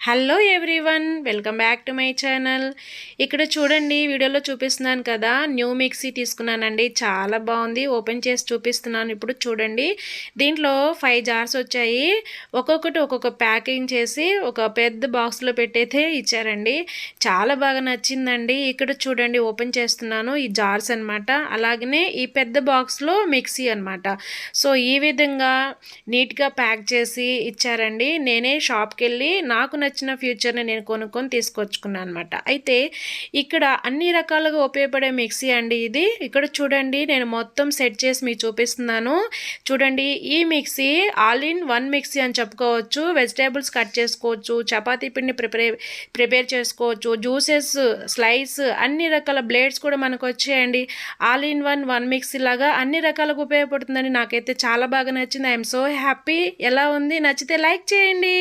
Hello everyone welcome back to my channel. ఇక్కడ చూడండి వీడియోలో చూపిస్తున్నాను కదా న్యూ మిక్సీ తీసుకున్నానండి. చాలా బాగుంది ఓపెన్ చేసి చూపిస్తున్నాను ఇప్పుడు చూడండి. దీంట్లో ఫైవ్ జార్స్ వచ్చాయి. ఒక్కొక్కటి ఒక్కొక్క ప్యాకింగ్ చేసి ఒక పెద్ద బాక్స్లో పెట్టయితే ఇచ్చారండి. చాలా బాగా నచ్చిందండి. ఇక్కడ చూడండి ఓపెన్ చేస్తున్నాను ఈ జార్స్ అనమాట అలాగనే ఈ పెద్ద బాక్స్లో మిక్సీ అనమాట సో ఈ విధంగా నీట్గా ప్యాక్ చేసి ఇచ్చారండి. నేనే షాప్కి వెళ్ళి నాకు నచ్చిన ఫ్యూచర్ని నేను కొనుక్కొని తీసుకొచ్చుకున్నాను అనమాట అయితే ఇక్కడ అన్ని రకాలుగా ఉపయోగపడే మిక్సీ అండి ఇది. ఇక్కడ చూడండి నేను మొత్తం సెట్ చేసి మీకు చూపిస్తున్నాను. చూడండి ఈ mixie all in one mixie అని చెప్పుకోవచ్చు. వెజిటేబుల్స్ కట్ చేసుకోవచ్చు చపాతీ పిండి ప్రిపేర్ ప్రిపేర్ చేసుకోవచ్చు జ్యూసెస్ స్లైస్ అన్ని రకాల బ్లేడ్స్ కూడా మనకు వచ్చాయండి. All in one one mixie లాగా అన్ని రకాలకు ఉపయోగపడుతుందని నాకైతే చాలా బాగా నచ్చింది. ఐఎమ్ సో హ్యాపీ ఎలా ఉంది? నచ్చితే లైక్ చేయండి.